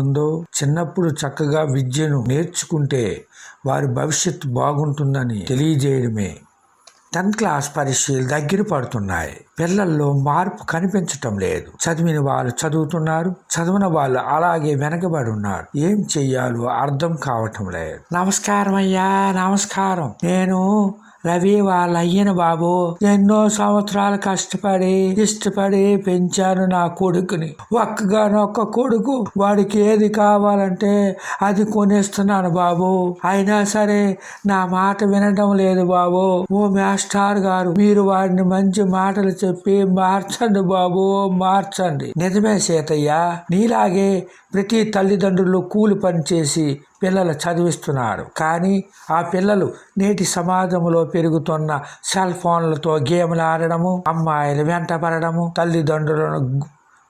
ఉందో చిన్నప్పుడు చక్కగా విద్యను నేర్చుకుంటే వారి భవిష్యత్తు బాగుంటుందని తెలియజేయడమే. టెన్త్ క్లాస్ పరీక్షలు దగ్గర పడుతున్నాయి. పిల్లల్లో మార్పు కనిపించటం లేదు. చదివిన వాళ్ళు చదువుతున్నారు. చదివిన వాళ్ళు అలాగే వెనకబడి ఉన్నారు. ఏం చెయ్యాలో అర్థం కావటం లేదు. నమస్కారం అయ్యా నమస్కారం. నేను రవి వాళ్ళ అయ్యన బాబు. ఎన్నో సంవత్సరాలు కష్టపడి ఇష్టపడి పెంచాను నా కొడుకుని. ఒక్కగానొక్క కొడుకు వాడికి ఏది కావాలంటే అది కొనేస్తున్నాను బాబు. అయినా సరే నా మాట వినడం లేదు బాబు. ఓ మాస్టర్ గారు మీరు వాడిని మంచి మాటలు చెప్పి మార్చండి బాబు మార్చండి. నిజమే సీతయ్య నీలాగే ప్రతి తల్లిదండ్రులు కూలి పని చేసి పిల్లలు చదివిస్తున్నారు. కానీ ఆ పిల్లలు నేటి సమాజంలో పెరుగుతున్న సెల్ ఫోన్లతో గేమ్లు ఆడడము అమ్మాయిలు వెంటపడడము తల్లిదండ్రులను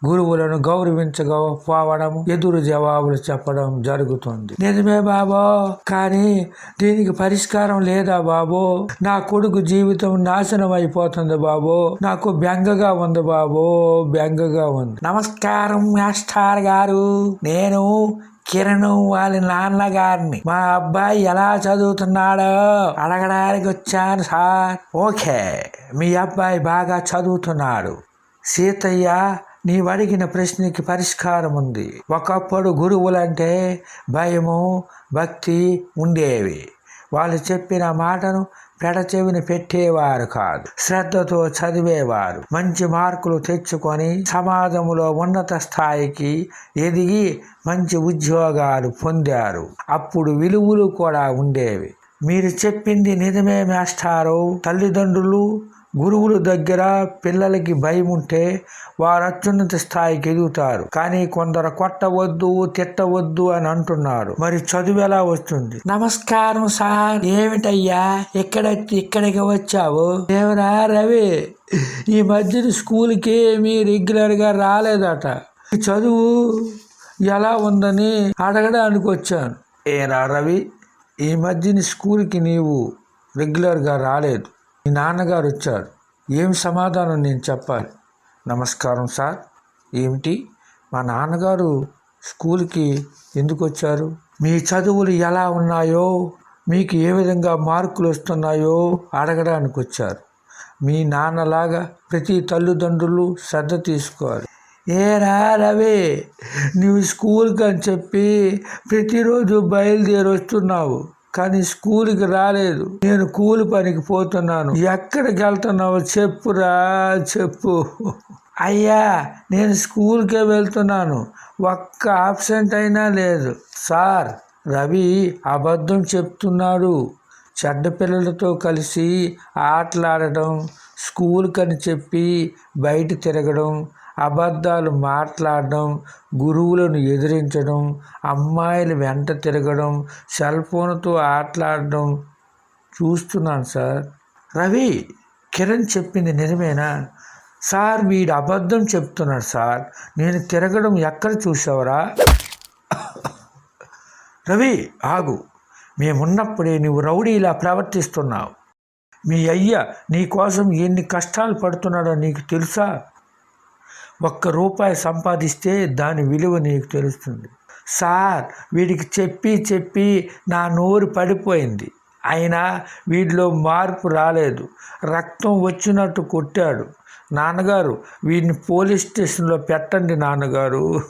గురువులను గౌరవించకపోవడం ఎదురు జవాబులు చెప్పడం జరుగుతుంది. నిజమే బాబో కానీ దీనికి పరిష్కారం లేదా బాబో? నా కొడుకు జీవితం నాశనం అయిపోతుంది బాబో. నాకు బెంగగా ఉంది బాబో బెంగగా ఉంది. నమస్కారం మాస్టర్ గారు. నేను కిరణ్ వాళ్ళ నాన్నగారిని. మా అబ్బాయి ఎలా చదువుతున్నాడో అడగడానికి వచ్చాను సార్. ఓకే మీ అబ్బాయి బాగా చదువుతున్నాడు. సీతయ్య నీవడిగిన ప్రశ్నకి పరిష్కారం ఉంది. ఒకప్పుడు గురువులంటే భయము భక్తి ఉండేవి. వాళ్ళు చెప్పిన మాటను పెడచెవిని పెట్టేవారు కాదు. శ్రద్ధతో చదివేవారు. మంచి మార్కులు తెచ్చుకొని సమాజంలో ఉన్నత స్థాయికి ఎదిగి మంచి ఉద్యోగాలు పొందారు. అప్పుడు విలువలు కూడా ఉండేవి. మీరు చెప్పింది నిజమే మాస్టారు. తల్లిదండ్రులు గురువుల దగ్గర పిల్లలకి భయం ఉంటే వారు అత్యున్నత స్థాయికి ఎదుగుతారు. కానీ కొందరు కొట్టవద్దు తిట్టవద్దు అని అంటున్నారు. మరి చదువు ఎలా వస్తుంది? నమస్కారం సార్. ఏమిటయ్యా? ఇక్కడ ఇక్కడికి వచ్చావు? ఏమరా రవి? ఈ మధ్యన స్కూల్కి మీ రెగ్యులర్గా రాలేదట. చదువు ఎలా ఉందని అడగడానికి వచ్చాను. ఏరా రవి? ఈ మధ్యన స్కూల్కి నీవు రెగ్యులర్గా రాలేదు. మీ నాన్నగారు వచ్చారు. ఏం సమాధానం నేను చెప్పాలి? నమస్కారం సార్. ఏమిటి? మా నాన్నగారు స్కూల్కి ఎందుకు వచ్చారు? మీ చదువులు ఎలా ఉన్నాయో? మీకు ఏ విధంగా మార్కులు వస్తున్నాయో అడగడానికి వచ్చారు. మీ నాన్నలాగా ప్రతి తల్లిదండ్రులు శ్రద్ధ తీసుకోవాలి. ఏరా రవి నువ్వు స్కూల్కి అని చెప్పి ప్రతిరోజు బయలుదేరి వస్తున్నావు కానీ స్కూల్కి రాలేదు. నేను కూలి పనికి పోతున్నాను. ఎక్కడికి వెళ్తున్నావు చెప్పురా చెప్పు. అయ్యా నేను స్కూల్కే వెళ్తున్నాను. ఒక్క ఆబ్సెంట్ అయినా లేదు. సార్ రవి అబద్ధం చెప్తున్నాడు. చెడ్డ పిల్లలతో కలిసి ఆటలాడడం స్కూల్కని చెప్పి బయట తిరగడం అబద్ధాలు మాట్లాడడం గురువులను ఎదిరించడం అమ్మాయిలు వెంట తిరగడం సెల్ ఫోన్తో ఆటలాడడం చూస్తున్నాను సార్. రవి కిరణ్ చెప్పింది నిజమేనా? సార్ వీడు అబద్ధం చెప్తున్నాడు సార్. నేను తిరగడం ఎక్కడ చూసావరా రవి ఆగు. మేమున్నప్పుడే నువ్వు రౌడీ ఇలా ప్రవర్తిస్తున్నావు. మీ అయ్య నీ కోసం ఎన్ని కష్టాలు పడుతున్నాడో నీకు తెలుసా? ఒక్క రూపాయి సంపాదిస్తే దాని విలువ నీకు తెలుస్తుంది. సార్ వీడికి చెప్పి చెప్పి నా నోరు పడిపోయింది. అయినా వీడిలో మార్పు రాలేదు. రక్తం వచ్చినట్టు కొట్టాడు. నాన్నగారు వీడిని పోలీస్ స్టేషన్లో పెట్టండి నాన్నగారు.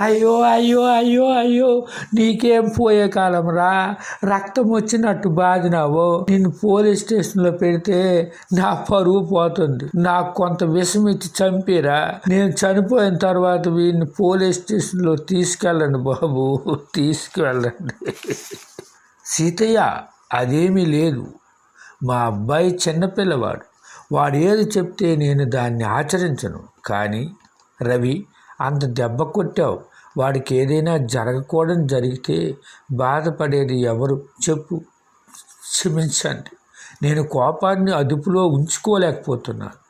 అయ్యో అయ్యో అయ్యో అయ్యో నీకేం పోయే కాలం రా? రక్తం వచ్చినట్టు బాధినావు? నిన్ను పోలీస్ స్టేషన్లో పెడితే నా పరువు పోతుంది. నాకు కొంత విషం ఇచ్చి చంపిరా. నేను చనిపోయిన తర్వాత వీడిని పోలీస్ స్టేషన్లో తీసుకెళ్ళండి బాబు. తీసుకువెళ్ళండి సీతయ్య అదేమీ లేదు. మా అబ్బాయి చిన్నపిల్లవాడు వాడు ఏది చెప్తే నేను దాన్ని ఆచరించను. కానీ రవి అంత దెబ్బ కొట్టావు. వాడికి ఏదైనా జరగకూడని జరిగితే బాధపడేది ఎవరు? చెప్పు. క్షమించండి. నేను కోపాన్ని అదుపులో ఉంచుకోలేకపోతున్నాను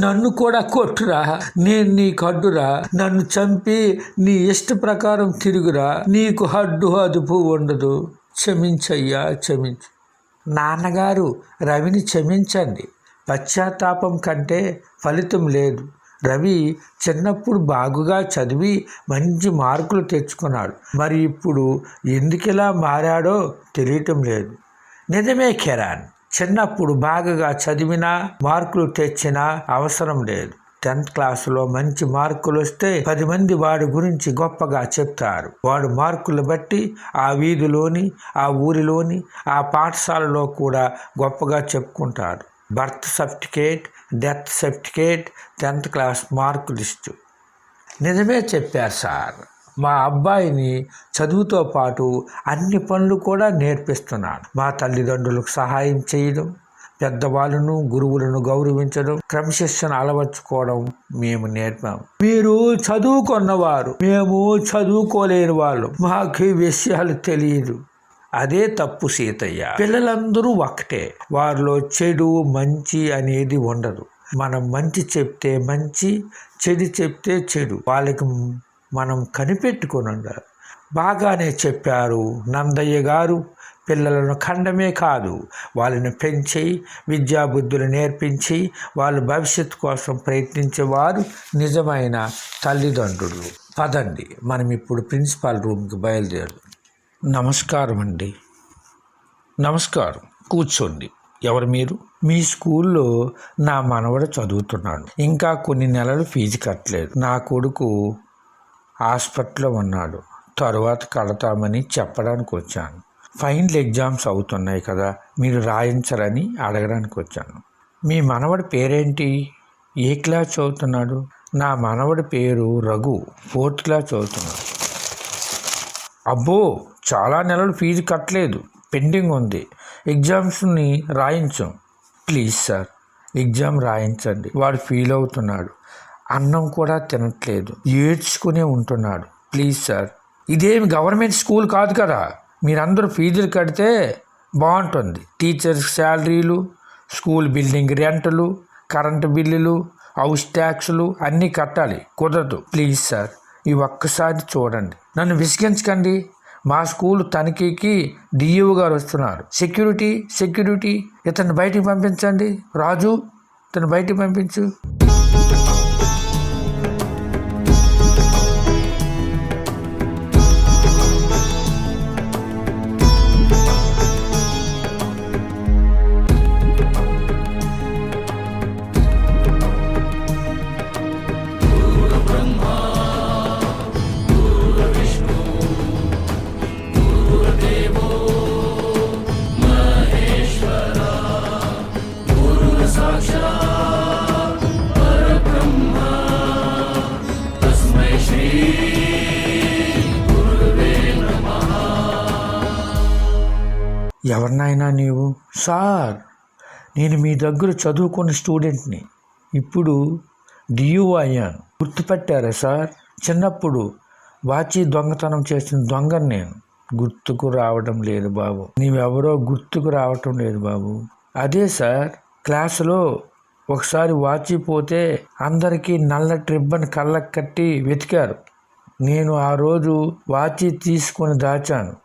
నన్ను కూడా కొట్టురా. నేను నీకు అడ్డురా నన్ను చంపి నీ ఇష్ట ప్రకారం తిరుగురా. నీకు హడ్డు అదుపు ఉండదు. క్షమించయ్యా క్షమించు. నాన్నగారు రవిని క్షమించండి. పశ్చాత్తాపం కంటే ఫలితం లేదు. రవి చిన్నప్పుడు బాగుగా చదివి మంచి మార్కులు తెచ్చుకున్నాడు. మరి ఇప్పుడు ఎందుకిలా మారాడో తెలియటం లేదు. నిజమే కిరణ్ చిన్నప్పుడు బాగా చదివినా మార్కులు తెచ్చినా అవసరం లేదు. టెన్త్ క్లాసులో మంచి మార్కులు వస్తే పది మంది వాడి గురించి గొప్పగా చెప్తారు. వాడు మార్కులు బట్టి ఆ వీధిలోని ఆ ఊరిలోని ఆ పాఠశాలలో కూడా గొప్పగా చెప్పుకుంటారు birth certificate death certificate tenth class mark list. నిజమే చెప్పారు సార్. మా అబ్బాయిని చదువుతో పాటు అన్ని పనులు కూడా నేర్పిస్తున్నాను మా తల్లిదండ్రులకు సహాయం చేయడం పెద్దవాళ్ళను గురువులను గౌరవించడం క్రమశిక్షణ అలవర్చుకోవడం మేము నేర్పాము మీరు చదువుకున్నవారు మేము చదువుకోలేని వాళ్ళు. మాకు ఈ విషయాలు తెలియదు. అదే తప్పు సీతయ్య. పిల్లలందరూ ఒకటే వారిలో చెడు మంచి అనేది ఉండదు. మనం మంచి చెప్తే మంచి చెడు చెప్తే చెడు. వాళ్ళకి మనం కనిపెట్టుకుని ఉండాలి బాగానే చెప్పారు నందయ్య గారు. పిల్లలను ఖండమే కాదు. వాళ్ళని పెంచి విద్యాబుద్ధులు నేర్పించి వాళ్ళ భవిష్యత్తు కోసం ప్రయత్నించేవారు నిజమైన తల్లిదండ్రులు. పదండి. మనం ఇప్పుడు ప్రిన్సిపాల్ రూమ్కి బయలుదేరు నమస్కారం అండి నమస్కారం. కూర్చోండి. ఎవరు మీరు? మీ స్కూల్లో నా మనవడు చదువుతున్నాడు. ఇంకా కొన్ని నెలలు ఫీజు కట్టలేదు. నా కొడుకు హాస్పిటల్లో ఉన్నాడు. తరువాత కడతామని చెప్పడానికి వచ్చాను. ఫైనల్ ఎగ్జామ్స్ అవుతున్నాయి కదా మీరు రాయించరని అడగడానికి వచ్చాను. మీ మనవడి పేరేంటి? ఏ క్లాస్ చదువుతున్నాడు? నా మనవడి పేరు రఘు. ఫోర్త్ క్లాస్ చదువుతున్నాడు. అబ్బో! చాలా నెలలు ఫీజు కట్టలేదు. పెండింగ్ ఉంది. ఎగ్జామ్స్ని రాయించాం. ప్లీజ్ సార్ ఎగ్జామ్ రాయించండి. వాడు ఫీల్ అవుతున్నాడు. అన్నం కూడా తినట్లేదు. ఏడ్చుకునే ఉంటున్నాడు. Please sir. ఇదేమి గవర్నమెంట్ స్కూల్ కాదు కదా. మీరందరూ ఫీజులు కడితే బాగుంటుంది. టీచర్స్ శాలరీలు స్కూల్ బిల్డింగ్ రెంట్లు కరెంటు బిల్లులు హౌస్ ట్యాక్సులు అన్నీ కట్టాలి. కుదరదు. Please sir. ఈ ఒక్కసారి చూడండి. నన్ను విసిగించకండి. మా స్కూల్ తనిఖీకి డిఈఓ గారు వస్తున్నారు. సెక్యూరిటీ సెక్యూరిటీ ఇతన్ని బయటికి పంపించండి. రాజు ఇతను బయటికి పంపించు. ఎవరినైనా నీవు? సార్ నేను మీ దగ్గర చదువుకున్న స్టూడెంట్ని. ఇప్పుడు డియూ అయ్యాను. గుర్తుపెట్టారా సార్? చిన్నప్పుడు వాచి దొంగతనం చేసిన దొంగని నేను. గుర్తుకు రావడం లేదు బాబు. నీవెవరో గుర్తుకు రావటం లేదు బాబు. అదే సార్ క్లాసులో ఒకసారి వాచి పోతే అందరికీ నల్లటి రిబ్బన్ కళ్ళకు కట్టి వెతికారు. నేను ఆ రోజు వాచి తీసుకొని దాచాను.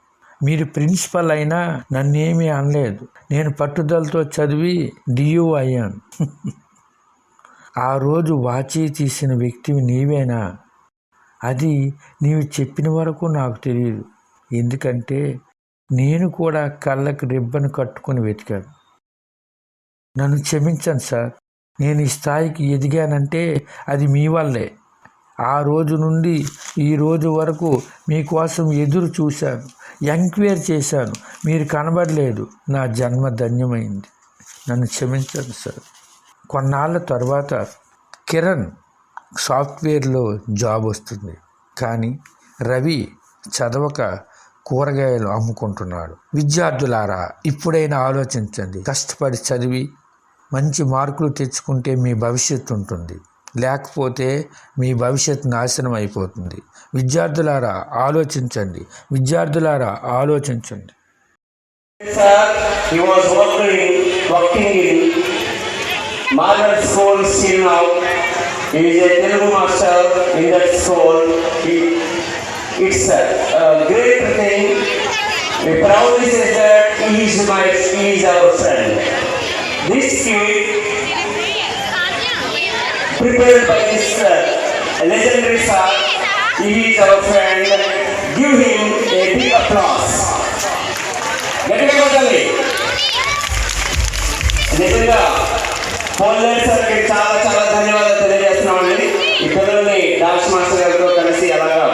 మీరు ప్రిన్సిపల్ అయినా నన్నేమీ అనలేదు. నేను పట్టుదలతో చదివి డియూ అయ్యాను. ఆ రోజు వాచి తీసిన వ్యక్తివి నీవేనా? అది నీవు చెప్పిన వరకు నాకు తెలియదు ఎందుకంటే నేను కూడా కళ్ళకి రిబ్బన్ కట్టుకొని వెతికాను. నన్ను క్షమించండి సార్. నేను ఈ స్థాయికి ఎదిగానంటే అది మీ వల్లే. ఆ రోజు నుండి ఈ రోజు వరకు మీకోసం ఎదురు చూశాను. ఎంక్వైర్ చేశాను. మీరు కనబడలేదు. నా జన్మ ధన్యమైంది. నన్ను క్షమించండి సార్. కొన్నాళ్ళ తర్వాత కిరణ్ సాఫ్ట్వేర్లో జాబ్ వస్తుంది. కానీ రవి చదవక కూరగాయలు అమ్ముకుంటున్నాడు. విద్యార్థులారా ఇప్పుడైనా ఆలోచించండి. కష్టపడి చదివి మంచి మార్కులు తెచ్చుకుంటే మీ భవిష్యత్తు ఉంటుంది. లేకపోతే మీ భవిష్యత్ నాశనం అయిపోతుంది. విద్యార్థులారా ఆలోచించండి. విద్యార్థులారా ఆలోచించండి. Prepared by this uh, legendary sir. He is our friend. Give him a big applause. గట్టిగా కొట్టాలి నిజంగా పోలేరు సార్కి చాలా చాలా ధన్యవాదాలు తెలియజేస్తున్నామండి ఈ పిల్లల్ని డాన్స్ మాస్టర్ గారితో కలిసి అలాగా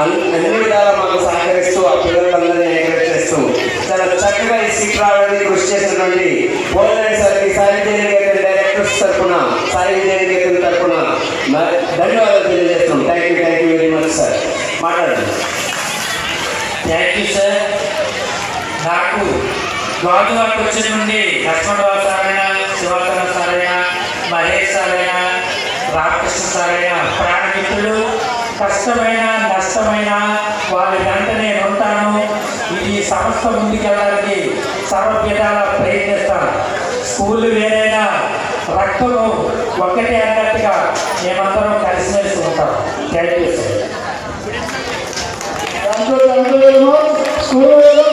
అన్ని విధాలా మాకు సహకరిస్తూ ఆ పిల్లలందరినీ ఎంకరేజ్ చేస్తూ చాలా చక్కగా ఈ సీట్ రావడానికి కృషి చేసినటువంటి పోలేరు డైరెక్టర్స్ తరఫున సాయి తరఫున ధన్యవాదాలు తెలియజేస్తున్నాం. Thank you thank you very much sir మాట్లాడండి. థ్యాంక్ యూ సార్ నాకు గవర్నమెంట్ వచ్చిన నుండి లక్ష్మణరావు సార్ అయినా శివకరణ సార్ అయినా మహేష్ సార్ అయినా రామకృష్ణ సార్ అయినా ప్రాణమిత్రులు కష్టమైన నష్టమైన వాళ్ళ వెంట నేను ఉంటాను ఇది సంస్థ ముందుకెళ్ళడానికి సర్వ విధాలా ప్రయత్నిస్తాను. స్కూల్ వేరే భక్తులు ఒకటే అన్నట్టుగా మేమందరం కలిసిమెలిసి ఉంటాం. థ్యాంక్ యూ సార్ స్కూల్లో